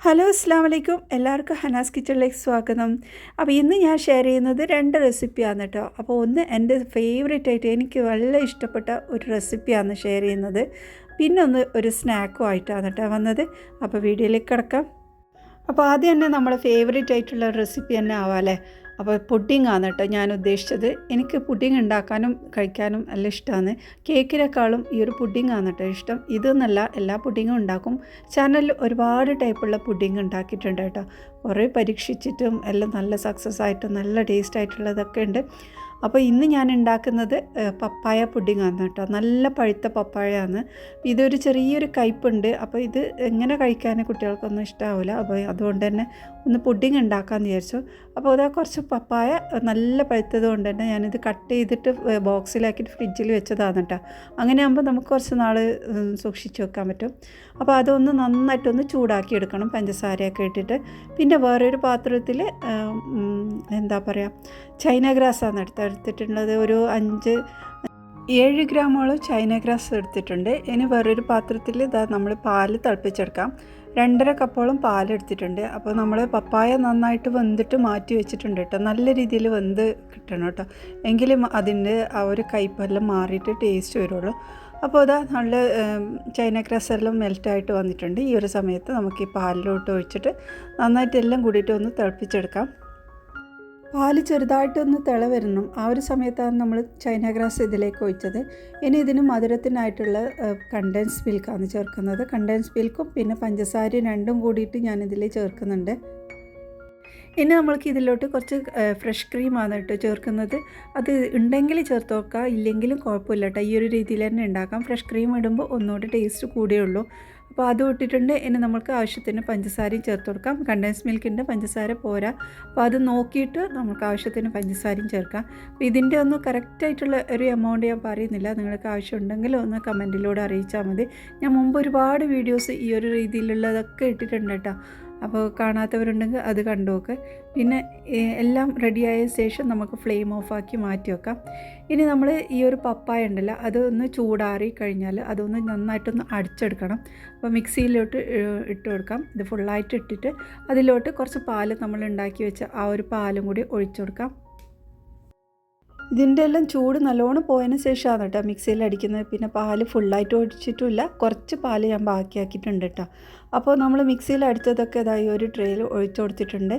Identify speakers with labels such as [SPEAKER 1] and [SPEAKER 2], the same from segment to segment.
[SPEAKER 1] Hello അസ്സാം വലൈക്കും എല്ലാവർക്കും ഹനാസ് കിച്ചണിലേക്ക് സ്വാഗതം. അപ്പോൾ ഇന്ന് ഞാൻ ഷെയർ ചെയ്യുന്നത് രണ്ട് റെസിപ്പിയാണ് കേട്ടോ. അപ്പോൾ ഒന്ന് എന്റെ ഫേവറേറ്റ് ആയിട്ട് എനിക്ക് വളരെ ഇഷ്ടപ്പെട്ട ഒരു റെസിപ്പിയാണ് ഷെയർ ചെയ്യുന്നത്. പിന്നെ ഒന്ന് ഒരു സ്നാക്കും ആയിട്ടാണ് കേട്ടോ വന്നത്. അപ്പോൾ വീഡിയോയിലേക്ക് കിടക്കാം. അപ്പോൾ ആദ്യം തന്നെ നമ്മുടെ ഫേവറേറ്റ് ആയിട്ടുള്ള റെസിപ്പി തന്നെ ആവാമല്ലേ അപ്പോൾ പുഡിംഗ് ആണ് കേട്ടോ ഞാൻ ഉദ്ദേശിച്ചത്. എനിക്ക് പുഡിംഗ് ഉണ്ടാക്കാനും കഴിക്കാനും നല്ല ഇഷ്ടമാണ്. കേക്കിനേക്കാളും ഈ ഒരു പുഡിംഗ് ആണ് കേട്ടോ ഇഷ്ടം. ഇതെന്നല്ല എല്ലാ പുഡിങ്ങും ഉണ്ടാക്കും. ചാനലിൽ ഒരുപാട് ടൈപ്പുള്ള പുഡിംഗ് ഉണ്ടാക്കിയിട്ടുണ്ട് കേട്ടോ. കുറേ പരീക്ഷിച്ചിട്ടും എല്ലാം നല്ല സക്സസ് ആയിട്ടും നല്ല ടേസ്റ്റ് ആയിട്ടുള്ളതൊക്കെ ഉണ്ട്. അപ്പോൾ ഇന്ന് ഞാൻ ഉണ്ടാക്കുന്നത് പപ്പായ പുഡിംഗ് ആണ് കേട്ടോ. നല്ല പഴുത്ത പപ്പായയാണ്. ഇതൊരു ചെറിയൊരു കയ്പുണ്ട് അപ്പോൾ ഇത് എങ്ങനെ കഴിക്കാൻ കുട്ടികൾക്കൊന്നും ഇഷ്ടമാവില്ല അപ്പോൾ അതുകൊണ്ട് തന്നെ ഒന്ന് പുഡിംഗ് ഉണ്ടാക്കാമെന്ന് വിചാരിച്ചു. അപ്പോൾ അതാ കുറച്ച് പപ്പായ നല്ല പഴുത്തത് കൊണ്ട് തന്നെ ഞാനിത് കട്ട് ചെയ്തിട്ട് ബോക്സിലാക്കിയിട്ട് ഫ്രിഡ്ജിൽ വെച്ചതാണ് കേട്ടോ അങ്ങനെ ആകുമ്പോൾ നമുക്ക് കുറച്ച് നാൾ സൂക്ഷിച്ച് വെക്കാൻ പറ്റും. അപ്പോൾ അതൊന്ന് നന്നായിട്ടൊന്ന് ചൂടാക്കി എടുക്കണം പഞ്ചസാരയൊക്കെ ഇട്ടിട്ട്. പിന്നെ വേറൊരു പാത്രത്തിൽ എന്താ പറയുക ചൈന ഗ്രാസാണ് എടുത്ത് എടുത്തിട്ടുള്ളത്. ഒരു അഞ്ച് ഏഴ് ഗ്രാമോളം ചൈന ഗ്രാസ് എടുത്തിട്ടുണ്ട്. ഇനി വേറൊരു പാത്രത്തിൽ ഇതാ നമ്മൾ പാൽ തിളപ്പിച്ചെടുക്കാം. രണ്ടര കപ്പോളം പാലെടുത്തിട്ടുണ്ട്. അപ്പോൾ നമ്മൾ പപ്പായ നന്നായിട്ട് വെന്തിട്ട് മാറ്റി വെച്ചിട്ടുണ്ട് കേട്ടോ. നല്ല രീതിയിൽ വെന്ത് കിട്ടണം കേട്ടോ. എങ്കിലും അതിന്റെ ആ ഒരു കയ്പെല്ലാം മാറിയിട്ട് ടേസ്റ്റ് വരുള്ളൂ. അപ്പോൾ അതാ നല്ല ചൈന ഗ്രാസ് എല്ലാം മെൽറ്റായിട്ട് വന്നിട്ടുണ്ട്. ഈ ഒരു സമയത്ത് നമുക്ക് ഈ പാലിലോട്ട് ഒഴിച്ചിട്ട് നന്നായിട്ട് എല്ലാം കൂടിയിട്ട് ഒന്ന് തിളപ്പിച്ചെടുക്കാം. പാൽ ചെറുതായിട്ടൊന്ന് തിള വരണം ആ ഒരു സമയത്താണ് നമ്മൾ ചൈന ഗ്രാസ് ഇതിലേക്ക് ഒഴിച്ചത്. ഇനി ഇതിന് മധുരത്തിനായിട്ടുള്ള കണ്ടൻസ് മിൽക്കാണ് ചേർക്കുന്നത്. കണ്ടൻസ് മിൽക്കും പിന്നെ പഞ്ചസാരയും രണ്ടും കൂടിയിട്ട് ഞാനിതിൽ ചേർക്കുന്നുണ്ട്. ഇനി നമ്മൾക്ക് ഇതിലോട്ട് കുറച്ച് ഫ്രഷ് ക്രീമാണ് കേട്ടോ ചേർക്കുന്നത്. അത് ഉണ്ടെങ്കിൽ ചേർത്ത് നോക്കുക ഇല്ലെങ്കിലും കുഴപ്പമില്ല കേട്ടോ. ഈ ഒരു രീതിയിൽ തന്നെ ഉണ്ടാക്കാം. ഫ്രഷ് ക്രീം ഇടുമ്പോൾ ഒന്നുകൂടി ടേസ്റ്റ് കൂടുകയുള്ളൂ അപ്പോൾ അത് ഇട്ടിട്ടുണ്ട്. ഇനി നമുക്ക് ആവശ്യത്തിന് പഞ്ചസാരയും ചേർത്ത് കൊടുക്കാം. കണ്ടൻസ് മിൽക്കിന്റെ പഞ്ചസാര പോരാ. അപ്പോൾ അത് നോക്കിയിട്ട് നമുക്ക് ആവശ്യത്തിന് പഞ്ചസാരയും ചേർക്കാം. അപ്പോൾ ഇതിന്റെ ഒന്ന് കറക്റ്റായിട്ടുള്ള ഒരു എമൗണ്ട് ഞാൻ പറയുന്നില്ല. നിങ്ങൾക്ക് ആവശ്യമുണ്ടെങ്കിൽ ഒന്ന് കമന്റിലൂടെ അറിയിച്ചാൽ മതി. ഞാൻ മുമ്പ് ഒരുപാട് വീഡിയോസ് ഈ ഒരു രീതിയിലുള്ളതൊക്കെ ഇട്ടിട്ടുണ്ട് കേട്ടോ. അപ്പോൾ കാണാത്തവരുണ്ടെങ്കിൽ അത് കണ്ടു നോക്ക്. പിന്നെ എല്ലാം റെഡിയായ ശേഷം നമുക്ക് ഫ്ലെയിം ഓഫാക്കി മാറ്റി വെക്കാം. ഇനി നമ്മൾ ഈ ഒരു പപ്പായ ഉണ്ടല്ലോ അതൊന്ന് ചൂടാറി കഴിഞ്ഞാൽ അതൊന്ന് നന്നായിട്ടൊന്ന് അടിച്ചെടുക്കണം. അപ്പോൾ മിക്സിയിലോട്ട് ഇട്ട് കൊടുക്കാം. ഇത് ഫുള്ളായിട്ട് ഇട്ടിട്ട് അതിലോട്ട് കുറച്ച് പാൽ നമ്മൾ ഉണ്ടാക്കി വെച്ച ആ ഒരു പാലും കൂടി ഒഴിച്ചു കൊടുക്കാം. ഇതിന്റെ എല്ലാം ചൂട് നല്ലോണം പോയതിന് ശേഷമാണ് കേട്ടോ മിക്സിയിൽ അടിക്കുന്നത്. പിന്നെ പാൽ ഫുള്ളായിട്ട് ഒഴിച്ചിട്ടില്ല കുറച്ച് പാൽ ഞാൻ ബാക്കിയാക്കിയിട്ടുണ്ട് കേട്ടോ. അപ്പോൾ നമ്മൾ മിക്സിയിൽ അടിച്ചതൊക്കെ ഇതായി ഒരു ട്രേയിൽ ഒഴിച്ചു കൊടുത്തിട്ടുണ്ട്.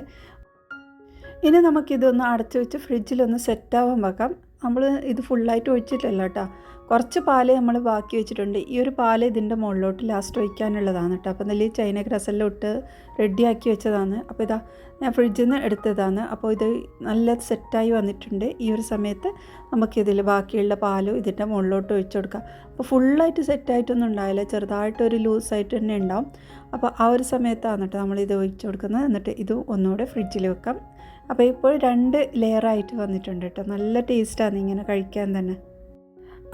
[SPEAKER 1] ഇനി നമുക്കിതൊന്ന് അടച്ചു വെച്ച് ഫ്രിഡ്ജിലൊന്ന് സെറ്റാവാൻ വെക്കാം. നമ്മൾ ഇത് ഫുള്ളായിട്ട് ഒഴിച്ചിട്ടില്ല കേട്ടോ. കുറച്ച് പാൽ നമ്മൾ ബാക്കി വെച്ചിട്ടുണ്ട്. ഈ ഒരു പാൽ ഇതിന്റെ മുകളിലോട്ട് ലാസ്റ്റ് ഒഴിക്കാനുള്ളതാണ് കേട്ടോ അപ്പോൾ നല്ല ചൈന ഗ്രസെല്ലാം ഇട്ട് റെഡിയാക്കി വെച്ചതാണ്. അപ്പോൾ ഇതാ ഞാൻ ഫ്രിഡ്ജിൽ നിന്ന് എടുത്തതാണ്. അപ്പോൾ ഇത് നല്ല സെറ്റായി വന്നിട്ടുണ്ട്. ഈ ഒരു സമയത്ത് നമുക്കിതിൽ ബാക്കിയുള്ള പാലും ഇതിന്റെ മുകളിലോട്ട് ഒഴിച്ചു കൊടുക്കാം. അപ്പോൾ ഫുള്ളായിട്ട് സെറ്റായിട്ടൊന്നും ഉണ്ടാവില്ല. ചെറുതായിട്ടൊരു ലൂസായിട്ട് തന്നെ ഉണ്ടാവും. അപ്പോൾ ആ ഒരു സമയത്താണ് കേട്ടോ നമ്മളിത് ഒഴിച്ചു കൊടുക്കുന്നത്. എന്നിട്ട് ഇത് ഒന്നുകൂടെ ഫ്രിഡ്ജിൽ വെക്കാം. അപ്പോൾ ഇപ്പോൾ രണ്ട് ലെയറായിട്ട് വന്നിട്ടുണ്ട് കേട്ടോ നല്ല ടേസ്റ്റാണ് ഇങ്ങനെ കഴിക്കാൻ തന്നെ.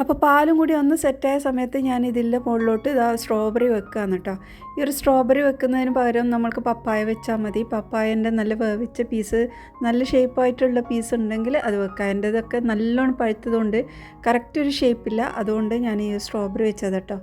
[SPEAKER 1] അപ്പോൾ പാലും കൂടി ഒന്ന് സെറ്റായ സമയത്ത് ഞാൻ ഇതിന്റെ മുകളിലോട്ട് ഇതാ സ്ട്രോബെറി വെക്കുകയാണ് കേട്ടോ. ഈ ഒരു സ്ട്രോബെറി വെക്കുന്നതിന് പകരം നമ്മൾക്ക് പപ്പായ വെച്ചാൽ മതി. പപ്പായന്റെ നല്ല വേവിച്ച പീസ് നല്ല ഷേപ്പായിട്ടുള്ള പീസ് ഉണ്ടെങ്കിൽ അത് വെക്കാം. എന്റെതൊക്കെ നല്ലോണം പഴുത്തതുകൊണ്ട് കറക്റ്റ് ഒരു ഷേപ്പില്ല അതുകൊണ്ട് ഞാൻ ഈ സ്ട്രോബെറി വെച്ചത് കേട്ടോ.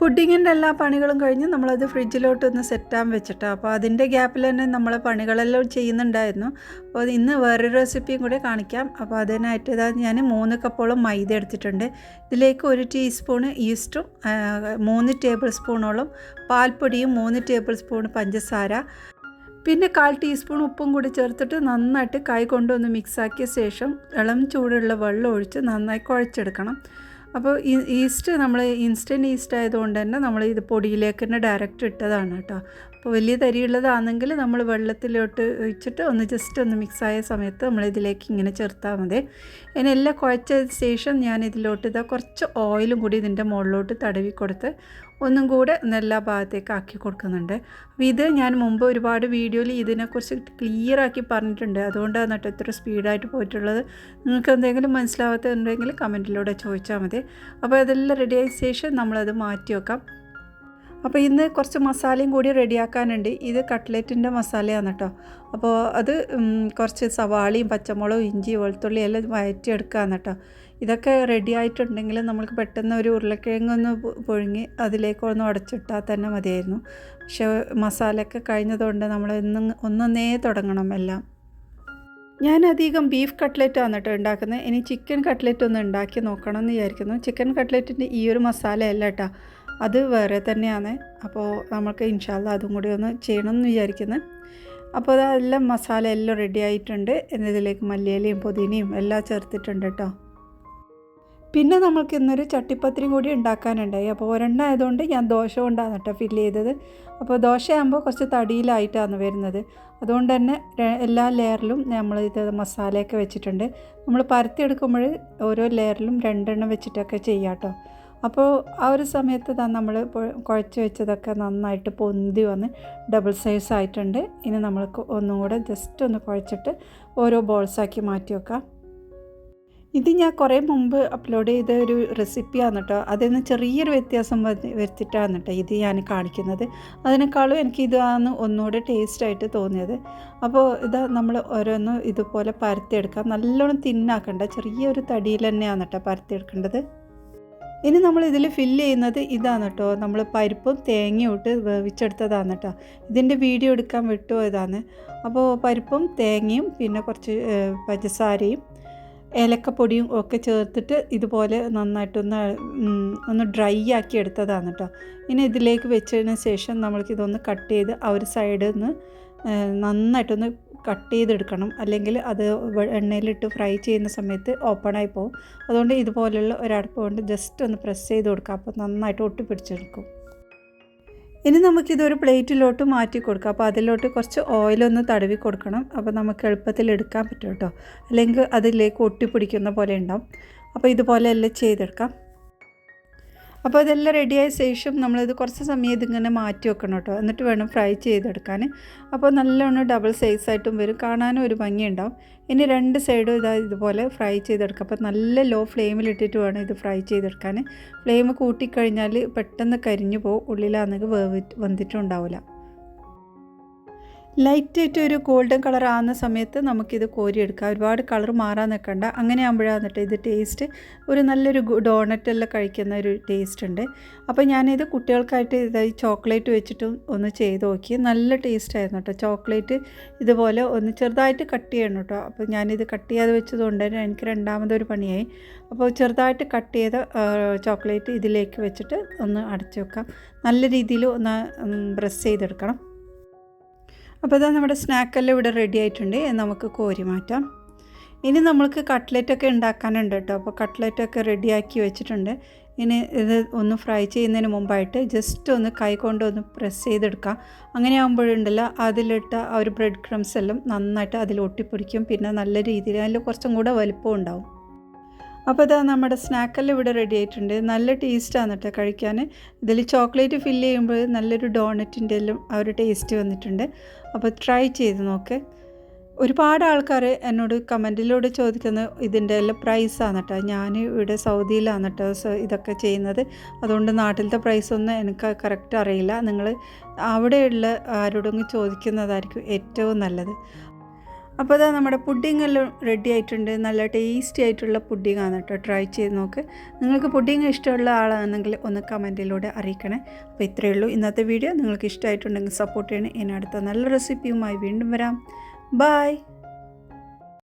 [SPEAKER 1] പുഡിങ്ങിന്റെ എല്ലാ പണികളും കഴിഞ്ഞ് നമ്മളത് ഫ്രിഡ്ജിലോട്ട് ഒന്ന് സെറ്റാൻ വെച്ചിട്ടോ. അപ്പോൾ അതിന്റെ ഗ്യാപ്പിൽ തന്നെ നമ്മൾ പണികളെല്ലാം ചെയ്യുന്നുണ്ടായിരുന്നു. അപ്പോൾ ഇന്ന് വേറൊരു റെസിപ്പിയും കൂടെ കാണിക്കാം. അപ്പോൾ അതിനായിട്ട് ഞാൻ മൂന്ന് കപ്പോളം മൈദ എടുത്തിട്ടുണ്ട്. ഇതിലേക്ക് ഒരു ടീസ്പൂണ് ഈസ്റ്റും മൂന്ന് ടേബിൾ സ്പൂണോളം പാൽപ്പൊടിയും മൂന്ന് ടേബിൾ സ്പൂൺ പഞ്ചസാര. പിന്നെ കാൽ ടീസ്പൂൺ ഉപ്പും കൂടി ചേർത്തിട്ട് നന്നായിട്ട് കൈ കൊണ്ടൊന്ന് മിക്സാക്കിയ ശേഷം ഇളം ചൂടുള്ള വെള്ളം ഒഴിച്ച് നന്നായി കുഴച്ചെടുക്കണം. അപ്പോൾ ഈസ്റ്റ് നമ്മൾ ഇൻസ്റ്റന്റ് ഈസ്റ്റ് ആയതുകൊണ്ട് തന്നെ നമ്മൾ ഇത് പൊടിയിലേക്ക് തന്നെ ഡയറക്റ്റ് ഇട്ടതാണ് കേട്ടോ. അപ്പോൾ വലിയ തരിയുള്ളതാണെങ്കിൽ നമ്മൾ വെള്ളത്തിലോട്ട് ഒഴിച്ചിട്ട് ഒന്ന് ജസ്റ്റ് ഒന്ന് മിക്സായ സമയത്ത് നമ്മൾ ഇതിലേക്ക് ഇങ്ങനെ ചേർത്താൽ മതി. ഇനി എല്ലാം കുഴച്ച ശേഷം ഞാൻ ഇതിലോട്ട് ഇതാ കുറച്ച് ഓയിലും കൂടി ഇതിന്റെ മുകളിലോട്ട് തടവി കൊടുത്ത് ഒന്നും കൂടെ എല്ലാ ഭാഗത്തേക്ക് ആക്കി കൊടുക്കുന്നുണ്ട്. അപ്പോൾ ഇത് ഞാൻ മുമ്പ് ഒരുപാട് വീഡിയോയിൽ ഇതിനെക്കുറിച്ച് ക്ലിയർ ആക്കി പറഞ്ഞിട്ടുണ്ട്. അതുകൊണ്ടാണ് കേട്ടോ ഇത്ര സ്പീഡായിട്ട് പോയിട്ടുള്ളത്. നിങ്ങൾക്ക് എന്തെങ്കിലും മനസ്സിലാവാത്തുണ്ടെങ്കിൽ കമന്റിലൂടെ ചോദിച്ചാൽ മതി. അപ്പോൾ അതെല്ലാം റെഡിയായ ശേഷം നമ്മളത് മാറ്റി വെക്കാം. അപ്പോൾ ഇന്ന് കുറച്ച് മസാലയും കൂടി റെഡിയാക്കാനുണ്ട്. ഇത് കട്ട്ലറ്റിന്റെ മസാലയാണ് കേട്ടോ. അപ്പോൾ അത് കുറച്ച് സവാളയും പച്ചമുളകും ഇഞ്ചി വെളുത്തുള്ളി എല്ലാം വഴറ്റിയെടുക്കാന്ന് കേട്ടോ. ഇതൊക്കെ റെഡി ആയിട്ടുണ്ടെങ്കിൽ നമുക്ക് പെട്ടെന്ന് ഒരു ഉരുളക്കിഴങ്ങൊന്ന് പുഴുങ്ങി അതിലേക്ക് ഒന്ന് ഉടച്ചിട്ടാൽ തന്നെ മതിയായിരുന്നു. പക്ഷേ മസാലയൊക്കെ കഴിഞ്ഞതുകൊണ്ട് നമ്മൾ ഇന്നും ഒന്നൊന്നേ തുടങ്ങണം എല്ലാം. ഞാൻ അധികം ബീഫ് കട്ട്ലറ്റ് ആണ് ഉണ്ടാക്കുന്നത്. ഇനി ചിക്കൻ കട്ട്ലറ്റ് ഒന്ന് ഉണ്ടാക്കി നോക്കണം എന്ന് വിചാരിക്കുന്നു. ചിക്കൻ കട്ട്ലറ്റിന്റെ ഈ ഒരു മസാല അല്ല കേട്ടോ. അത് വേറെ തന്നെയാണ്. അപ്പോൾ നമുക്ക് ഇൻഷാല്ല അതും കൂടി ഒന്ന് ചെയ്യണം എന്ന് വിചാരിക്കുന്നു അപ്പോൾ അതെല്ലാം മസാല എല്ലാം റെഡി ആയിട്ടുണ്ട്. എന്നതിലേക്ക് മല്ലിയിലയും പുതിനയും എല്ലാം ചേർത്തിട്ടുണ്ട് കേട്ടോ പിന്നെ നമ്മൾക്ക് ഇന്നൊരു ചട്ടിപ്പത്തിരിയും കൂടി ഉണ്ടാക്കാനുണ്ടായി. അപ്പോൾ ഒരെണ്ണം ആയതുകൊണ്ട് ഞാൻ ദോശ കൊണ്ടാണ് കേട്ടോ ഫില്ല് ചെയ്തത്. അപ്പോൾ ദോശയാകുമ്പോൾ കുറച്ച് തടിയിലായിട്ടാണ് വരുന്നത്. അതുകൊണ്ട് തന്നെ എല്ലാ ലെയറിലും നമ്മൾ ഇത് മസാലയൊക്കെ വെച്ചിട്ടുണ്ട്. നമ്മൾ പരത്തിയെടുക്കുമ്പോൾ ഓരോ ലെയറിലും രണ്ടെണ്ണം വെച്ചിട്ടൊക്കെ ചെയ്യാം കേട്ടോ അപ്പോൾ ആ ഒരു സമയത്ത് നമ്മൾ കുഴച്ച് വെച്ചതൊക്കെ നന്നായിട്ട് പൊന്തി വന്ന് ഡബിൾ സൈസ് ആയിട്ടുണ്ട്. ഇനി നമ്മൾ ഒന്നും കൂടെ ജസ്റ്റ് ഒന്ന് കുഴച്ചിട്ട് ഓരോ ബോൾസാക്കി മാറ്റി വെക്കാം. ഇത് ഞാൻ കുറേ മുമ്പ് അപ്ലോഡ് ചെയ്ത ഒരു റെസിപ്പിയാണ് കേട്ടോ അതിൽ നിന്ന് ചെറിയൊരു വ്യത്യാസം വരുത്തിയിട്ടാണ് കേട്ടോ ഇത് ഞാൻ കാണിക്കുന്നത്. അതിനേക്കാളും എനിക്ക് ഇതാണ് ഒന്നുകൂടെ ടേസ്റ്റായിട്ട് തോന്നിയത്. അപ്പോൾ ഇതാ നമ്മൾ ഓരോന്നും ഇതുപോലെ പരത്തിയെടുക്കാം. നല്ലോണം തിന്നാക്കണ്ട ചെറിയൊരു തടിയിൽ തന്നെയാണ് കേട്ടോ പരത്തിയെടുക്കേണ്ടത്. ഇനി നമ്മൾ ഇതിൽ ഫില്ല് ചെയ്യുന്നത് ഇതാണ് കേട്ടോ. നമ്മൾ പരിപ്പും തേങ്ങയും ഇട്ട് വേവിച്ചെടുത്തതാണ് കേട്ടോ. ഇതിന്റെ വീഡിയോ എടുക്കാൻ വിട്ടുപോയതാണ് അപ്പോൾ പരിപ്പും തേങ്ങയും പിന്നെ കുറച്ച് പഞ്ചസാരയും ഏലക്കപ്പൊടിയും ഒക്കെ ചേർത്തിട്ട് ഇതുപോലെ നന്നായിട്ടൊന്ന് ഒന്ന് ഡ്രൈ ആക്കി എടുത്തതാണ് കേട്ടോ. ഇനി ഇതിലേക്ക് വെച്ചതിന് ശേഷം നമ്മൾക്കിതൊന്ന് കട്ട് ചെയ്ത് ആ ഒരു സൈഡിൽ നിന്ന് നന്നായിട്ടൊന്ന് കട്ട് ചെയ്തെടുക്കണം. അല്ലെങ്കിൽ അത് എണ്ണയിലിട്ട് ഫ്രൈ ചെയ്യുന്ന സമയത്ത് ഓപ്പണായി പോകും അതുകൊണ്ട് ഇതുപോലുള്ള ഒരടുപ്പ് കൊണ്ട് ജസ്റ്റ് ഒന്ന് പ്രസ് ചെയ്ത് കൊടുക്കുക. അപ്പോൾ നന്നായിട്ട് ഒട്ടിപ്പിടിച്ചെടുക്കും. ഇനി നമുക്കിതൊരു പ്ലേറ്റിലോട്ട് മാറ്റി കൊടുക്കാം. അപ്പോൾ അതിലോട്ട് കുറച്ച് ഓയിലൊന്ന് തടവി കൊടുക്കണം. അപ്പോൾ നമുക്ക് എളുപ്പത്തിൽ എടുക്കാൻ പറ്റും കേട്ടോ. അല്ലെങ്കിൽ അതിലേക്ക് ഒട്ടിപ്പിടിക്കുന്ന പോലെ ഉണ്ടാവും. അപ്പോൾ ഇതുപോലെ എല്ലാം ചെയ്തെടുക്കാം. അപ്പോൾ ഇതെല്ലാം റെഡിയായ ശേഷം നമ്മളിത് കുറച്ച് സമയം ഇതിങ്ങനെ മാറ്റി വെക്കണം കേട്ടോ. എന്നിട്ട് വേണം ഫ്രൈ ചെയ്തെടുക്കാൻ. അപ്പോൾ നല്ലോണം ഡബിൾ സൈസായിട്ടും വരും. കാണാനും ഒരു ഭംഗിയുണ്ടാവും. ഇനി രണ്ട് സൈഡും ഇതാ ഇതുപോലെ ഫ്രൈ ചെയ്തെടുക്കുക അപ്പോൾ നല്ല ലോ ഫ്ലെയിമിലിട്ടിട്ട് വേണം ഇത് ഫ്രൈ ചെയ്തെടുക്കാൻ. ഫ്ലെയിം കൂട്ടിക്കഴിഞ്ഞാൽ പെട്ടെന്ന് കരിഞ്ഞു പോകും. ഉള്ളിലാണെങ്കിൽ വേവി വന്നിട്ടുണ്ടാവില്ല. ലൈറ്റായിട്ട് ഒരു ഗോൾഡൻ കളർ ആകുന്ന സമയത്ത് നമുക്കിത് കോരിയെടുക്കാം. ഒരുപാട് കളർ മാറാൻ നിൽക്കണ്ട. അങ്ങനെ ആകുമ്പോഴാണ് കേട്ടോ ഇത് ടേസ്റ്റ് ഒരു നല്ലൊരു ഡോണറ്റ് എല്ലാം കഴിക്കുന്ന ഒരു ടേസ്റ്റ് ഉണ്ട്. അപ്പോൾ ഞാനിത് കുട്ടികൾക്കായിട്ട് ഇത് ഈ ചോക്ലേറ്റ് വെച്ചിട്ട് ഒന്ന് ചെയ്ത് നോക്കി. നല്ല ടേസ്റ്റ് ആയിരുന്നു കേട്ടോ ചോക്ലേറ്റ് ഇതുപോലെ ഒന്ന് ചെറുതായിട്ട് കട്ട് ചെയ്യണം കേട്ടോ അപ്പോൾ ഞാനിത് കട്ട് ചെയ്യാതെ വെച്ചതുകൊണ്ട് തന്നെ എനിക്ക് രണ്ടാമതൊരു പണിയായി. അപ്പോൾ ചെറുതായിട്ട് കട്ട് ചെയ്ത ചോക്ലേറ്റ് ഇതിലേക്ക് വെച്ചിട്ട് ഒന്ന് അടച്ചു വെക്കാം. നല്ല രീതിയിൽ ഒന്ന് ബ്രസ് ചെയ്തെടുക്കണം. അപ്പോൾ ഇതാ നമ്മുടെ സ്നാക്കെല്ലാം ഇവിടെ റെഡി ആയിട്ടുണ്ട്. നമുക്ക് കോരി മാറ്റാം. ഇനി നമ്മൾക്ക് കട്ട്ലറ്റൊക്കെ ഉണ്ടാക്കാനുണ്ട് കേട്ടോ. അപ്പോൾ കട്ട്ലറ്റൊക്കെ റെഡിയാക്കി വെച്ചിട്ടുണ്ട്. ഇനി ഇത് ഒന്ന് ഫ്രൈ ചെയ്യുന്നതിന് മുമ്പായിട്ട് ജസ്റ്റ് ഒന്ന് കൈ കൊണ്ട് ഒന്ന് പ്രസ് ചെയ്തെടുക്കാം. അങ്ങനെ ആകുമ്പോഴുണ്ടല്ലോ അതിലിട്ട ആ ഒരു ബ്രെഡ് ക്രംസ് എല്ലാം നന്നായിട്ട് അതിൽ ഒട്ടിപ്പിടിക്കും. പിന്നെ നല്ല രീതിയിൽ അതിൽ കുറച്ചും കൂടെ വലിപ്പം ഉണ്ടാവും. അപ്പോൾ ഇതാ നമ്മുടെ സ്നാക്കെല്ലാം ഇവിടെ റെഡി ആയിട്ടുണ്ട്. നല്ല ടേസ്റ്റാണ് കേട്ടോ കഴിക്കാൻ. ഇതിൽ ചോക്ലേറ്റ് ഫില്ല് ചെയ്യുമ്പോൾ നല്ലൊരു ഡോണറ്റിന്റെ എല്ലാം ആ ഒരു ടേസ്റ്റ് വന്നിട്ടുണ്ട്. അപ്പോൾ ട്രൈ ചെയ്ത് നോക്ക്. ഒരുപാട് ആൾക്കാർ എന്നോട് കമന്റിലൂടെ ചോദിക്കുന്ന ഇതിന്റെ എല്ലാം പ്രൈസാണ് കേട്ടോ ഞാൻ ഇവിടെ സൗദിയിലാണ് കേട്ടോ ഇതൊക്കെ ചെയ്യുന്നത്. അതുകൊണ്ട് നാട്ടിലത്തെ പ്രൈസൊന്നും എനിക്ക് കറക്റ്റ് അറിയില്ല. നിങ്ങൾ അവിടെയുള്ള ആരോടെങ്കിലും ചോദിക്കുന്നതായിരിക്കും ഏറ്റവും നല്ലത്. അപ്പോൾ അതാ നമ്മുടെ പുഡിംഗ് എല്ലാം റെഡി ആയിട്ടുണ്ട് നല്ല ടേസ്റ്റി ആയിട്ടുള്ള പുഡിംഗ് ആണ് കേട്ടോ. ട്രൈ ചെയ്ത് നോക്ക്. നിങ്ങൾക്ക് പുഡിംഗ് ഇഷ്ടമുള്ള ആളാണെങ്കിൽ ഒന്ന് കമന്റിലൂടെ അറിയിക്കണേ. അപ്പോൾ ഇത്രയേ ഉള്ളൂ. ഇന്നത്തെ വീഡിയോ നിങ്ങൾക്ക് ഇഷ്ടമായിട്ടുണ്ടെങ്കിൽ സപ്പോർട്ട് ചെയ്യണേ. ഇനി അടുത്ത നല്ല റെസിപ്പിയുമായി വീണ്ടും വരാം. ബായ്